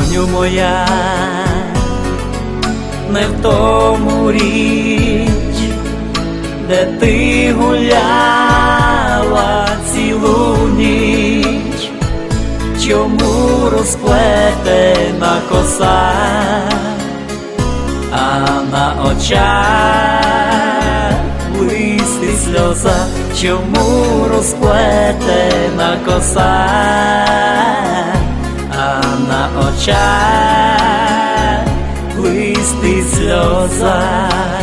доню моя, не в тому річ, де ти гуляла цілу ніч, чому розплетена коса, а на очах блисти сльоза, чому розплетена коса, очах блисти сльоза.